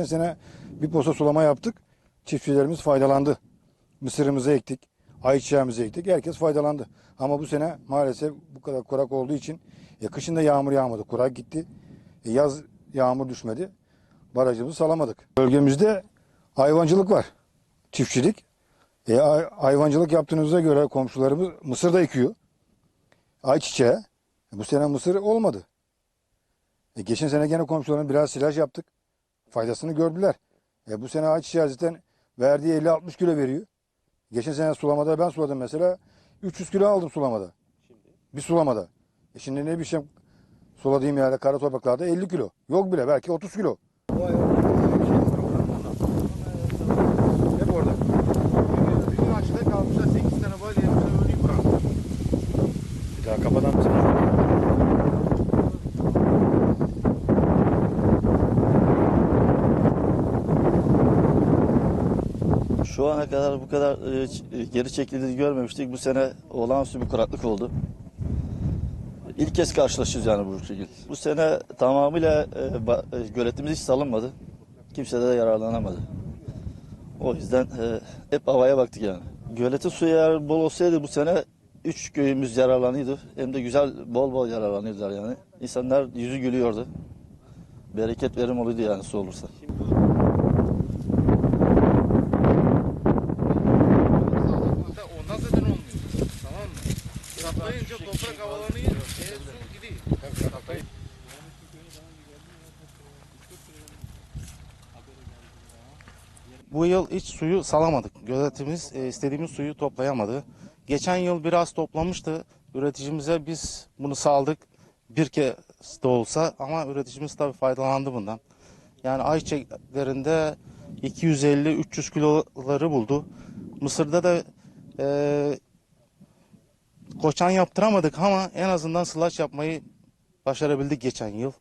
Geçen sene bir posta sulama yaptık. Çiftçilerimiz faydalandı. Mısırımızı ektik. Ayçiçeğimizi ektik. Herkes faydalandı. Ama bu sene maalesef bu kadar kurak olduğu için e, kışın yağmur yağmadı. Kurak gitti. E, yaz yağmur düşmedi. Barajımızı salamadık. Bölgemizde hayvancılık var. Çiftçilik. E, hay- hayvancılık yaptığınıza göre komşularımız mısır da ekiyor. Ayçiçeği. E, bu sene mısır olmadı. E, geçen sene gene komşularına biraz silaj yaptık. Faydasını gördüler. E, bu sene ayçiçeği zaten verdiği 50-60 kilo veriyor. Geçen sene sulamada ben suladım mesela 300 kilo aldım sulamada. Bir sulamada. E şimdi ne biçim suladığım yerde kara topraklarda 50 kilo. Yok bile belki 30 kilo. Şu ana kadar bu kadar e, e, geri çekildiğini görmemiştik. Bu sene olağanüstü bir kuraklık oldu. İlk kez karşılaşıyoruz yani bu şekilde. Bu sene tamamıyla e, e, göletimiz hiç salınmadı. Kimse de yararlanamadı. O yüzden e, hep havaya baktık yani. Göletin suyu eğer bol olsaydı bu sene üç köyümüz yararlanıyordu. Hem de güzel bol bol yararlanıyordular yani. İnsanlar yüzü gülüyordu. Bereket verim oluyordu yani su olursa. Saplayınca toprak havalanıyor. E, su gidiyor. Bu yıl hiç suyu salamadık. Göletimiz e, istediğimiz suyu toplayamadı. Geçen yıl biraz toplamıştı. Üreticimize biz bunu saldık. Bir kez de olsa ama üreticimiz tabii faydalandı bundan. Yani ayçiçeklerinde 250-300 kiloları buldu. Mısır'da da e, koçan yaptıramadık ama en azından sılaç yapmayı başarabildik geçen yıl.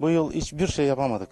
Bu yıl hiçbir şey yapamadık.